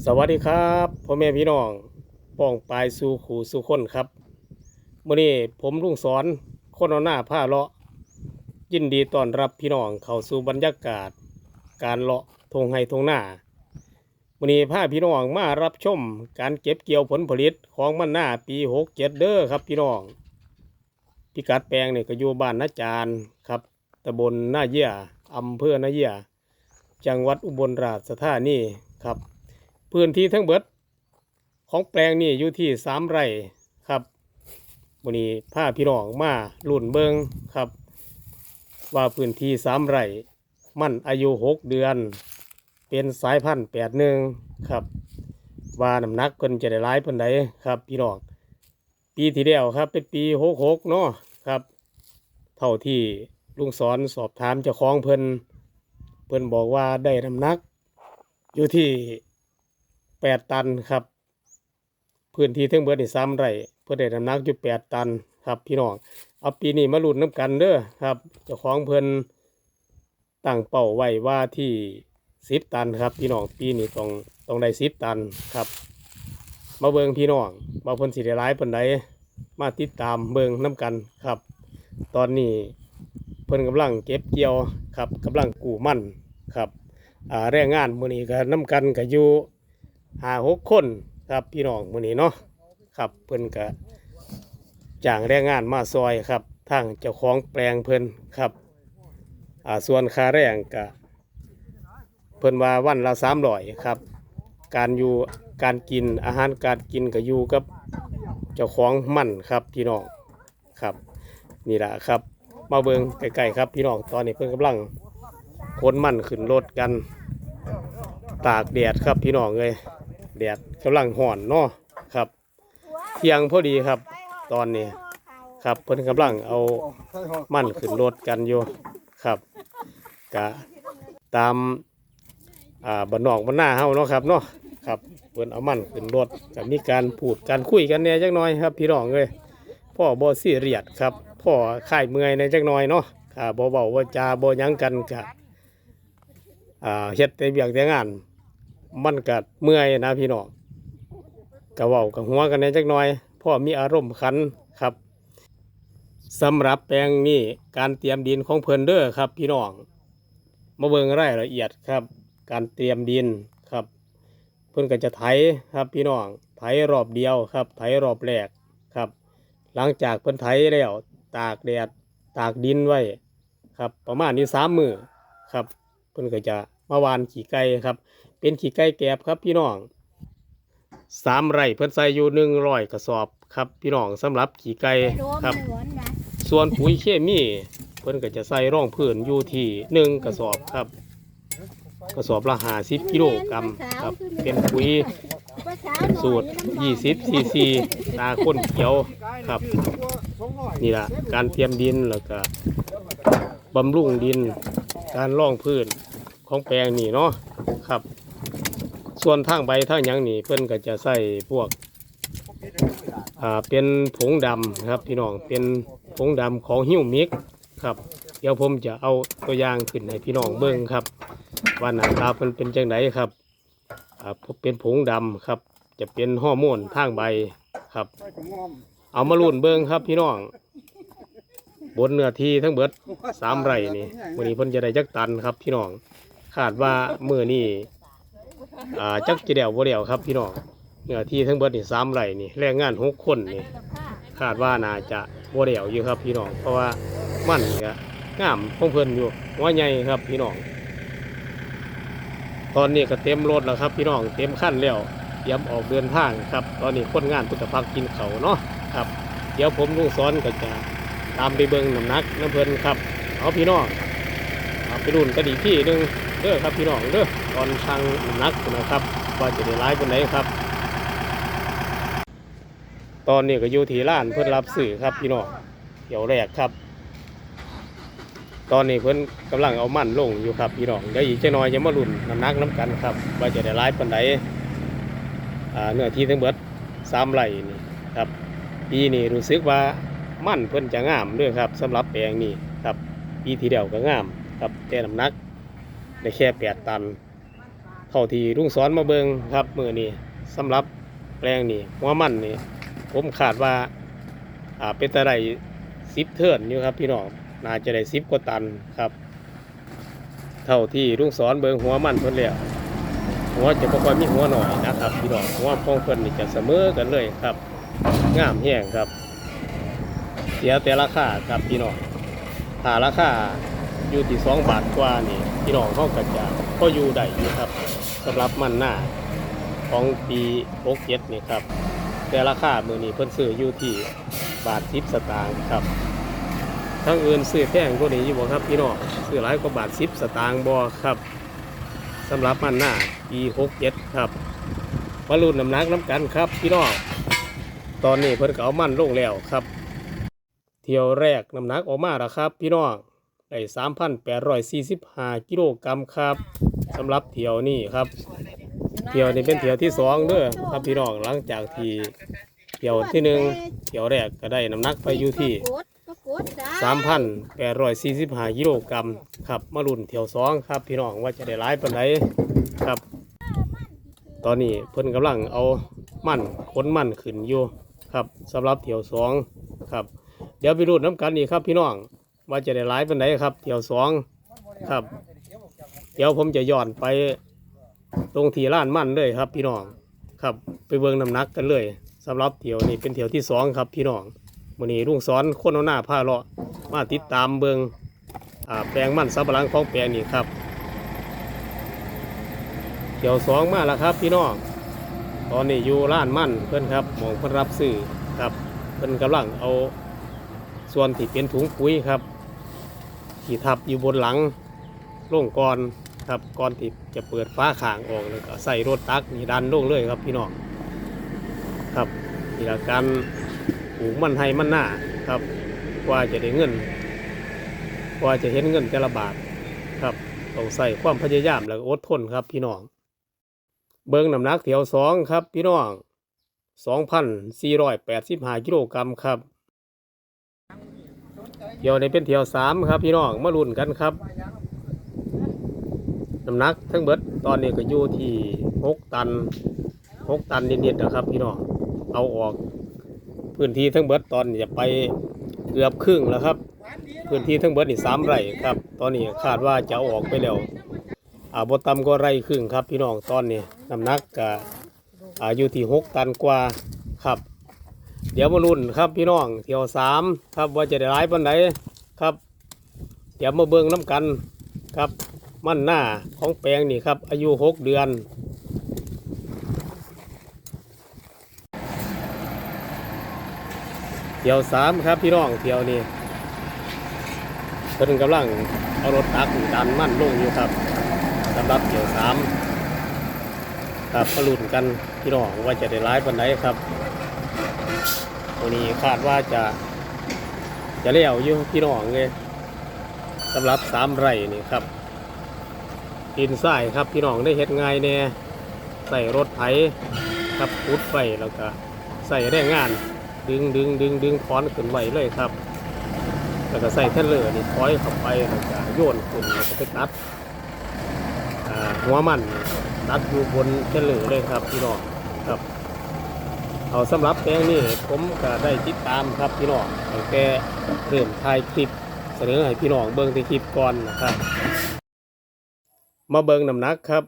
สวัสดีครับพ่อแม่พี่น้องป้องปลายสู่ขู่สู่คนครับมื่อนี้ผมลุงสอนคนเอาหน้าผ้าเลาะ ยินดีต้อนรับพี่น้องเข้าสู่บรรยากาศ การเลาะทงไห้ทงหน้ามื่อนี้พาพี่น้องมารับชมการเก็บเกี่ยวผลผลิตของมันหน้าปีหกเจ็ดเด้อครับพี่น้องพิกัดแปลงเนี่ยก็อยู่บ้านนาจารครับตำบลนาเยี่ยอำเภอนาเยี่ยจังหวัดอุบลราชธานีครับ พื้นที่ทั้งเบิด ของแปลงนี่อยู่ที่สามไร่ครับวันนี้ผ้าพี่น้องมาลุ่นเบิงครับ ว่าพื้นที่สามไร่มันอายุหกเดือน เป็นสายพันธุ์แปดหนึ่งครับ ว่าน้ำหนักเพิ่นจะได้ร้ายเพิ่นใดครับ พี่น้องปีที่แล้วครับ เป็นปีหกหกเนาะครับ เท่าที่ลุงสอนสอบถามเจ้าของเพิ่นเพิ่นบอกว่าได้น้ำหนักอยู่ที่ แปดตันครับ พื้นที่ทั้งเบิดนี่สามไร่เพื่อได้น้ำหนักอยู่แปดตันครับพี่น้องเอาปีนี้มาลุ้นน้ำกันเด้อครับเจ้าของเพิ่นตั้งเป้าไว้ว่าที่สิบตันครับ พี่น้องปีนี้ต้องต้องได้สิบตันครับ มาเบิงพี่น้องมาเพิ่นสิได้ร้ายเพิ่นใดมาติดตามเบิงน้ำกันครับ ตอนนี้เพิ่นกำลังเก็บเกี่ยวครับกำลังกู้มั่นครับอ่าแรงงานมือนี้ก็นํกันก็อยู่ ห้าหกคนครับพี่น้องมื้อนี้เนาะครับเพิ่นก็จ้างแรงงานมาซอยครับทางเจ้าของแปลงเพิ่นครับอ่าส่วนค่าแรงก็เพิ่นว่าวันละสามร้อยครับ การอยู่การกินอาหารการกินก็อยู่กับเจ้าของมั่นครับพี่น้องครับนี่แหละครับ มาเบิงใกล้ๆครับพี่น้องตอนนี้เพิ่นกำลังคนมั่นขึ้นรถกัน ตากแดดครับพี่น้องเลย แดดกำลังห่อนเนาะครับ เที่ยงพอดีครับ ตอนนี้ครับเพิ่นกำลังเอามั่นขึ้นรถกันอยู่ครับกะตามอ่าบ้านนอกบ้านหน้าเฮาเนาะครับเนาะครับเพิ่นเอามั่นขึ้นรถก็มีการพูดการคุยกันแหน่ยจักหน่อยครับพี่น้องเลยพ่อบ่ซีเรียสครับพ่อค่ายเมื่อยในจักหน่อยเนาะอ่าบ่เบาว่าจาบ่ยังกันกะอ่าเฮ็ดแต่เบียกแต่งาน มันก็เมื่อยนะพี่น้องก็เว้ากับหัวกันในจักหน่อยพราะมีอารมณ์ขันครับสำหรับแปลงนี้การเตรียมดินของเพิ่นเด้อครับ พี่น้องมาเบิ่งรายละเอียดครับ การเตรียมดินครับ เพิ่นก็จะไถครับพี่น้องไถรอบเดียวครับ ไถรอบแรกครับ หลังจากเพิ่นไถแล้ว ตากแดดตากดินไว้ครับ ประมาณนี้สามมือครับ เพิ่นก็จะมาวานขี่ไก่ครับ เป็นขี่ไก่แกบครับพี่น้องสามไร่เพิ่นใส่อยู่หนึ่งร้อยกระสอบครับพี่น้องสำหรับขี่ไก่ครับ ส่วนปุ๋ยเคมีเพิ่นก็จะใส่ร่องพื้นอยู่ที่หนึ่งกระสอบครับ กระสอบละห้าสิบกิโลกรัมครับ เป็นปุ๋ยสูตรยี่สิบซีซีตาข้นเขียวครับ นี่แหละการเตรียมดินแล้วก็บำรุงดิน การล่องพื้นของแปลงนี่เนาะครับ ส่วนทางใบทางหยังนี่เพิ่นก็จะใส่พวกอ่าเป็นผงดำครับพี่น้องเป็นผงดำของฮิวมิกครับ เดี๋ยวผมจะเอาตัวอย่างขึ้นให้พี่น้องเบิ่งครับว่าหน้าตาเพิ่นเป็นจังไดครับอ่าเป็นผงดำครับ จะเป็นฮอร์โมนทางใบครับ เอามาลุ่นเบิ่งครับพี่น้องบนเนื้อที่ทั้งเบิดสามไร่นี่วันนี้เพิ่นจะได้จักตันครับพี่น้องคาดว่ามือนี่ อ่าจักจะเดียวบ่เดียวครับพี่น้องเนื้อที่ทั้งเบิดนี่สามไร่นี่แรงงานหกคนนี่คาดว่าน่าจะบ่เดียวอยู่ครับพี่น้องเพราะว่ามันก็งามของเพิ่นอยู่หัวใหญ่ครับพี่น้องตอนนี้ก็เต็มรถแล้วครับ พี่น้องเต็มขั้นแล้วเตรียมออกเดินทางครับ ตอนนี้คนงานตุกพักกินเขาเนาะครับ เดี๋ยวผมลุงซ้อนก็จะตามไปเบิ่งน้ำนักน้ำเพลินครับ เอาพี่น้องเอาไปรุ่นกันอีกที่หนึ่ง เด้อครับพี่น้องเด้อตอนชั่งนักนะครับว่าจะได้ร้ายคนไหนครับ ตอนนี้ก็อยู่ที่ร้านเพิ่อนรับสื่อครับพี่น้องเดี๋ยวแรกครับ ตอนนี้เพิ่อนกำลังเอามั่นลงอยู่ครับพี่น้องเดี๋ยวอีกจะน้อยจะมารุ่นน้ำนักน้ำกันครับว่าจะได้ร้ายคนไหนเนื้อที่ทั้งเบิดสามไร่นี่ครับปีนี้รู้สึกว่ามั่นเพิ่อนจะงามด้วยครับสำหรับแปลงนี้ครับปีที่เดียวก็งามครับแต่น้ำหนัก ได้แค่แปดตัน เท่าที่ลุงสอนมาเบิงครับมือนี้สำหรับแปลงนี่หัวมันนี่ผมขาดว่าอ่าเป็นตะไดสิบเทิร์นอยู่ครับพี่น้องน่าจะได้สิบกว่าตันครับ เท่าที่ลุงสอนเบิงหัวมันเพิ่นแล้วหัวจะบ่ค่อยมีหัวหน่อยนะครับพี่น้องหัวพองเพิ่นนี่จะเสมอกันเลยครับงามแห้งครับ เสียแต่ราคาครับพี่น้องถ้าราคาอยู่ที่สองบาทกว่านี่ พี่น้องเขาก็จะก็อยู่ได้อยู่ครับสำหรับมันหน้าของปี67นี่ครับ แต่ราคามือนี้เพิ่นซื้ออยู่ที่บาทสิบสตางค์ครับทั้งอื่นซื้อแพงกว่านี้อยู่บ่ครับพี่น้องซื้อหลายกว่าบาทสิบสตางค์บ่ครับสำหรับมันหน้าปี67ครับมารุ่นน้ำหนักน้ำกันครับ พี่น้องตอนนี้เพิ่นเก็เอามันลงแล้วครับ เที่ยวแรกน้ำหนักออกมาแล้วครับ พี่น้อง ได้3,845กิโลกรัมครับสำหรับเที่ยวนี้ครับ เที่ยวนี้เป็นเที่ยวที่สองเด้อครับพี่น้องหลังจากที่เที่ยวที่หนึ่งเที่ยวแรกก็ได้น้ำหนักไปอยู่ที่3,845กิโลกรัมครับมารุ่นเที่ยวสองครับ พี่น้องว่าจะได้หลายปานใดครับ ตอนนี้เพิ่นกำลังเอามั่นขนมั่นขึ้นอยู่ครับสำหรับเที่ยวสองครับ เดี๋ยวไปรุ่นน้ำกันอีกครับพี่น้อง ว่าจะได้หลายปานใดครับเที่ยวสองครับ เดี๋ยวผมจะย้อนไปตรงที่ร้านมั่นเลยครับ พี่น้องครับไปเบิ่งน้ำหนักกันเลยสำหรับเที่ยวนี้เป็นเที่ยวที่สองครับ พี่น้องวันนี้ลุงสอนคนเอาหน้าผ้าเลาะมาติดตามเบิ่งแปลงมั่นสับหลังของแปลงนี้ครับเที่ยวสองมาแล้วครับ พี่น้องตอนนี้อยู่ร้านมั่นเพื่อนครับมองเพื่อนรับซื้อครับเพื่อนกำลังเอาส่วนที่เป็นถุงปุ๋ยครับ ที่ทับอยู่บนหลังโล่งก่อนครับก่อนที่จะเปิดฟ้าข่างออกแล้วก็ใส่รถตักนี่ดันลงเลยครับพี่น้องครับนี่ละการปลูกมันให้มันหน้าครับกว่าจะได้เงินกว่าจะเห็นเงินแต่ละบาทครับต้องใส่ความพยายามแล้วก็อดทนครับพี่น้อง เบิ้งน้ำหนักเถียวสองครับพี่น้องสองพันสี่ร้อยแปดสิบห้ากิโลกรัมครับ เที่ยวในเป็นเที่ยวสามครับ พี่น้องมาลุ้นกันครับน้ำหนักทั้งเบิดตอนนี้ก็อยู่ที่หกตันหกตันนิดๆนะครับ พี่น้องเอาออกพื้นที่ทั้งเบิดตอนจะไปเกือบครึ่งแล้วครับ พื้นที่ทั้งเบิดนี่สามไร่ครับ ตอนนี้คาดว่าจะออกไปแล้วอ่าบต่ำก็ไร่ครึ่งครับ พี่น้องตอนนี้น้ำหนักก็อาอยู่ที่หกตันกว่าครับ เดี๋ยวมาลุ้นครับพี่น้องเที่ยวสามครับว่าจะได้ร้ายปันไหนครับ เดี๋ยวมาเบิ่งน้ำกันครับ มั่นหน้าของแปลงนี่ครับ อายุหกเดือนเที่ยวสามครับพี่น้องเที่ยวนี้เพิ่นกำลังเอารถตักดันมั่นลงอยู่ครับสำหรับเที่ยวสามครับมาลุ้นกันพี่น้องว่าจะได้ร้ายปันไหนครับ ตัวนี้คาดว่าจะ จะเลี้ยวอยู่พี่น้องเลยสำหรับสามไร่นี่ครับดินทรายครับพี่น้องได้เฮ็ดง่ายแน่ใส่รถไถครับพุดไฟแล้วก็ใส่แรงงาน ดึงดึงดึงดึงถอนขึ้นไว้เลยครับ แล้วก็ใส่เทเลอร์นี่ถอยเข้าไปแล้วก็โยนขึ้นแล้วก็ไปตัดหัวมันตัดอยู่บนเทเลอร์เลยครับพี่น้องครับ เอาสำหรับแปลงนี้ผมก็ได้ติดตามครับพี่น้องตั้งแต่เริ่มถ่ายคลิปเสนอให้พี่น้องเบิ่งที่คลิปก่อนนะครับ มาเบิงน้ำหนักครับ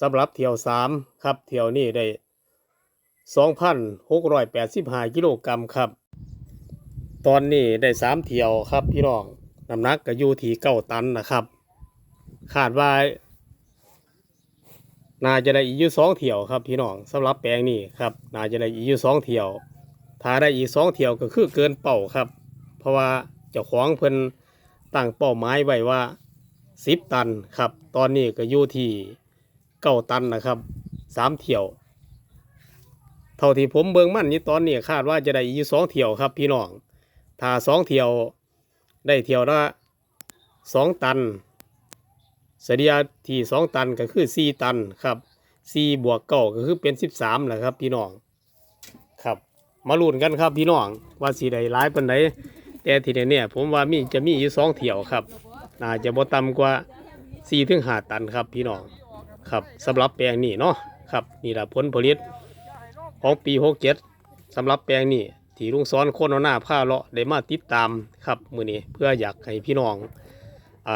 สำหรับเที่ยวสามครับเที่ยวนี้ได้สองพันหกร้อยแปดสิบห้ากิโลกรัมครับ ตอนนี้ได้สามเที่ยวครับพี่น้องน้ำหนักก็อยู่ที่เก้าตันนะครับคาดว่า น่าจะได้อีกอยู่สองเที่ยวครับพี่น้องสำหรับแปลงนี้ครับน่าจะได้อีกอยู่สองเที่ยวถ้าได้อีกสองเที่ยวก็คือเกินเป้าครับ เพราะว่าเจ้าของเพิ่นตั้งเป้าหมายไว้ว่าสิบตันครับ ตอนนี้ก็อยู่ที่เก้าตันนะครับสามเที่ยว เท่าที่ผมเบิ่งมั่นนี่ตอนนี้คาดว่าจะได้อีกสองเที่ยวครับพี่น้องถ้าสองเที่ยวได้เที่ยวละสองตัน เสียที่สองตันก็คือสี่ตันครับสี่บวกเก้าก็คือเป็นสิบสามแหละครับพี่น้องครับ มาลุ้นกันครับพี่น้องว่าสีใดร้ายปันใดแต่ทีนี้เนี่ยผมว่ามีจะมีอยู่สองเที่ยวครับน่าจะบ่ต่ำกว่า4ถึง5ตันครับพี่น้องครับสำหรับแปลงนี้เนาะครับนี่แหละผลผลิตของปีหกเจ็ดสำหรับแปลงนี้ที่ลุงซ้อนโคนหน้าผ้าเลาะได้มาติดตามครับมือนี้เพื่ออยากให้พี่น้อง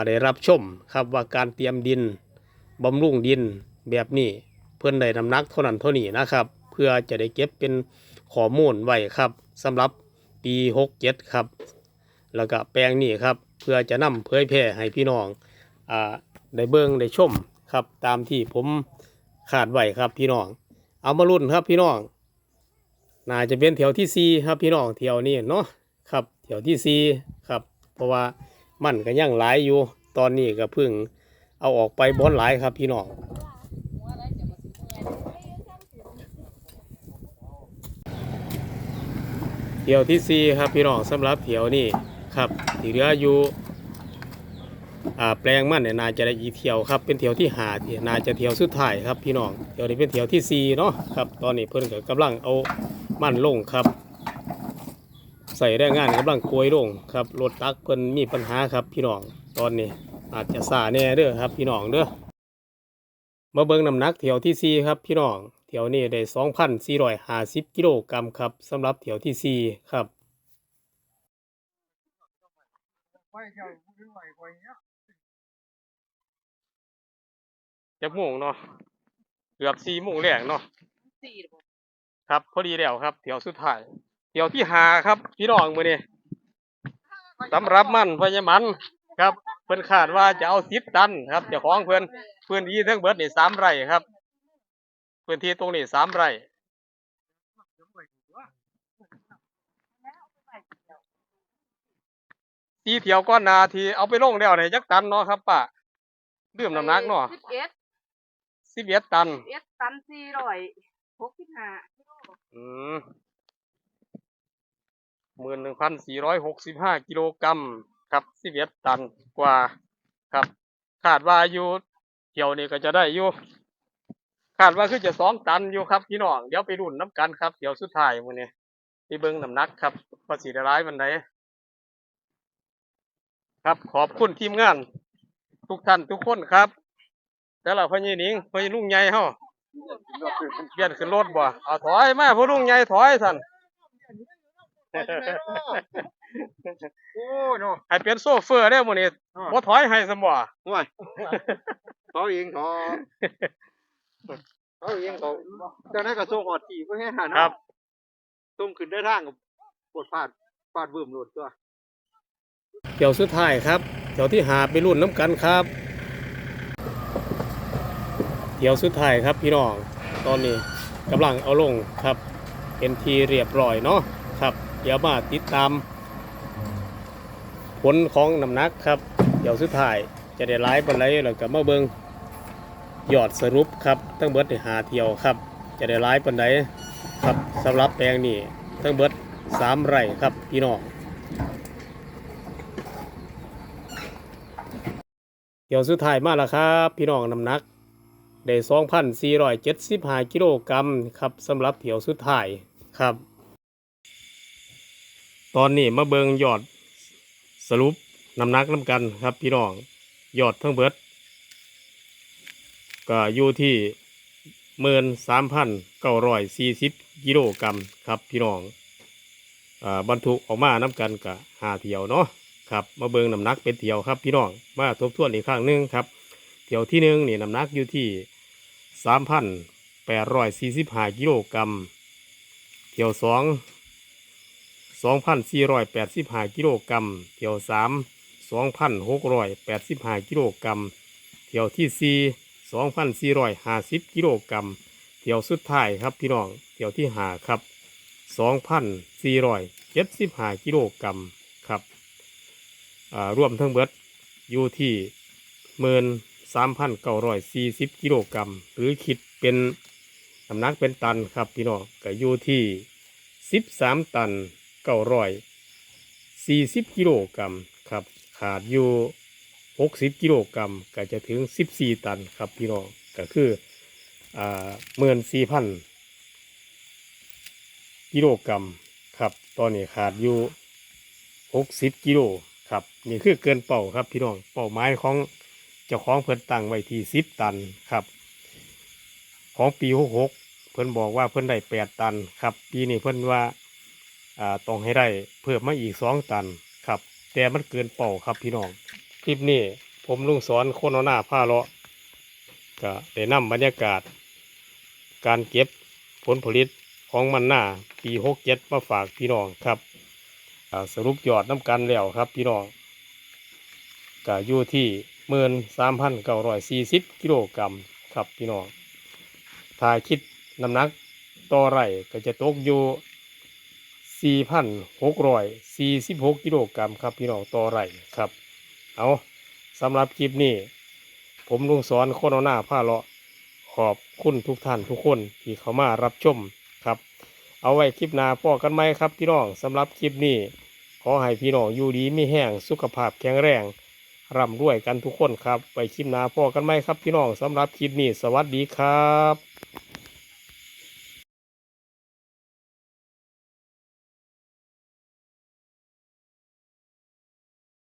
ได้รับชมครับว่าการเตรียมดินบำรุงดินแบบนี้เพื่อนได้น้ำหนักเท่านั้นเท่านี้นะครับ เพื่อจะได้เก็บเป็นข้อมูลไว้ครับสำหรับปีหกเจ็ดครับ แล้วก็แปลงนี้ครับเพื่อจะนำเผยแพร่ให้พี่น้องอ่าได้เบิ่งได้ชมครับตามที่ผมขาดไว้ครับพี่น้อง เอามารุ่นครับพี่น้องน่าจะเป็นแถวที่สี่ครับพี่น้องแถวนี้เนาะครับแถวที่สี่ครับเพราะว่า มันก็ยังหลายอยู่ ตอนนี้ก็เพิ่งเอาออกไปบอนหลายครับพี่น้องเที่ยวที่สี่ครับพี่น้องสำหรับเที่ยวนี้ครับที่เหลืออยู่แปลงมันเนี่ยนาจะได้อีเที่ยวครับเป็นเที่ยวที่หาที่นาจะเที่ยวสุดท้ายครับพี่น้องเที่ยวนี้เป็นเที่ยวที่สี่เนาะครับตอนนี้เพิ่นก็กำลังเอามันลงครับ ใส่แรงงานกำลังโกยลงครับรถตักเพิ่นมีปัญหาครับพี่น้องตอนนี้อาจจะซาแน่เด้อครับพี่น้องเด้อมาเบิ่งน้ำหนักเที่ยวที่สี่ครับพี่น้องเที่ยวนี้ได้สองพันสี่ร้อยห้าสิบกิโลกรัมครับสำหรับเที่ยวที่สี่ครับไปเที่ยวผู้ใหม่ไปเนี้ยจักโมงเนาะเกือบสี่โมงแรกเนาะครับพอดีแล้วครับเที่ยวสุดท้าย เที่ยวที่หาครับ พี่น้องมือนี้สำหรับมันพญามันครับเพิ่นคาดว่าจะเอาสิบตันครับเจ้าของเพิ่นพื้นที่ทั้งเบิดนี่สามไร่ครับ พื้นที่ตรงนี้สามไร่ที่เที่ยวก้อนหนาที่เอาไปลงแล้วเนี่ยจักตันเนาะครับป้าดื่มน้ำหนักเนาะสิบเอ็ดสิบเอ็ดตันเอ็ดตันสี่ร้อยหกสิบห้ากิโลอืม หมื่นหนึ่งพันสี่ร้อยหกสิบห้ากิโลกรัมครับสิบเอ็ดตันกว่าครับคาดว่าอยู่เที่ยวนี้ก็จะได้อยู่คาดว่าคือจะสองตันอยู่ครับพี่น้องเดี๋ยวไปรุ่นน้ำกันครับเดี๋ยวสุดท้ายมื้อนี้ไปเบิ่งน้ำหนักครับว่าสิได้ร้ายมันใดครับขอบคุณทีมงาน ทุกท่านทุกคนครับแต่ละพ่อใหญ่หนิงพญ่ลุงใหญ่เฮาเปลี่ยนขึ้นรถบ่เอาถอยมาผู้ลุงใหญ่ถอยสั่น อ้ยเนาะให้เป็นโซเฟอร์ได้อมื้อนี้บ่ถอยให้ซะบ่ห่วยเขาเองเขาเขาเองเขาเจ้าหน้าก็ส่งออดทีเพื่อให้หาครับส่งขึ้นได้ทางกับปวดฟาดฟาดเบิ่มโหลดตัวเที่ยวสุดท้ายครับเที่ยวที่หาไปรุ่นน้ำกันครับเที่ยวสุดท้ายครับพี่น้องตอนนี้กำลังเอาลงครับเป็นทีเรียบร้อยเนาะครับ เดี๋ยวมาติดตาม ผลของน้ำหนักครับ เดี๋ยวสุดท้ายจะได้ไลฟ์บันไดแล้วก็มาเบิงยอดสรุปครับตั้งเบิดหาเที่ยวครับ จะได้ไลฟ์บันไดครับสำหรับแปลงนี้ตั้งเบิดสามไร่ครับพี่น้องเที่ยวสุดท้ายมาแล้วครับ พี่น้องน้ำหนักได้2,475กิโลกรัมครับสำหรับเที่ยวสุดท้ายครับ ตอนนี้มาเบิงยอดสรุปน้ำหนักน้ำกันครับพี่น้องยอดทั้งเบิด ก็อยู่ที่หมื่นสามพันเก้าร้อยสี่สิบกิโลกรัมครับพี่น้องอบรรทุกออกมาน้ำกันกับหาเที่ยวเนาะครับมาเบิงน้ำหนักเป็นเที่ยวครับพี่น้องมาทบทวนอีกครั้งหนึ่งครับเที่ยวที่หนึ่งนี่น้ำหนักอยู่ที่สามพันแปดร้อยสี่สิบห้ากิโลกรัมเที่ยวสอง สองพันสี่ร้อยแปดสิบห้ากิโลกรัม เที่ยวสามสองพันหกร้อยแปดสิบห้ากิโลกรัม เที่ยวที่สี่สองพันสี่ร้อยห้าสิบกิโลกรัม เที่ยวสุดท้ายครับพี่น้อง เที่ยวที่ห้าครับสองพันสี่ร้อยเจ็ดสิบห้ากิโลกรัมครับอ่ารวมทั้งเบิดอยู่ที่หมื่นสามพันเก้าร้อยสี่สิบกิโลกรัม หรือคิดเป็นน้ำหนักเป็นตันครับพี่น้องก็อยู่ที่สิบสามตัน เก้าร้อยสี่สิบกิโลกรัมครับขาดอยู่หกสิบกิโลกรัมก็จะถึงสิบสี่ตันครับพี่น้องก็คืออ่าหมื่นสี่พันกิโลกรัมครับ ตอนนี้ขาดอยู่หกสิบกิโลครับนี่คือเกินเป้าครับพี่น้องเป้าหมายของเจ้าของเพิ่นตั้งไว้ที่สิบตันครับ ของปีหกหกเพิ่นบอกว่าเพิ่นได้แปดตันครับ ปีนี้เพิ่นว่า อ่าต้องให้ได้เพิ่มมาอีกสองตันครับ แต่มันเกินเป้าครับพี่น้อง คลิปนี้ผมลุงสอนคนหน้าผ้าเลาะก็ได้นำบรรยากาศ การเก็บผลผลิตของมันหน้าปีหกเจ็ดมาฝากพี่น้องครับสรุปยอดน้ำกันแล้วครับพี่น้องก็อยู่ที่หมื่นสามพันเก้าร้อยสี่สิบกิโลกรัมครับพี่น้องถ้าคิดน้ำหนักต่อไร่ก็จะตกอยู่ 4,646กิโลกรัมครับพี่น้องต่อไร่ครับ เอาสำหรับคลิปนี้ ผมลุงสอนคนเอาหน้าผ้าเลาะขอบคุณทุกท่านทุกคนที่เข้ามารับชมครับ เอาไว้คลิปหน้าพอกันไหมครับพี่น้องสำหรับคลิปนี้ ขอให้พี่น้องอยู่ดีไม่แห้งสุขภาพแข็งแรงร่ำรวยกันทุกคนครับไว้คลิปหน้าพอกันไหมครับพี่น้องสำหรับคลิปนี้ สวัสดีครับ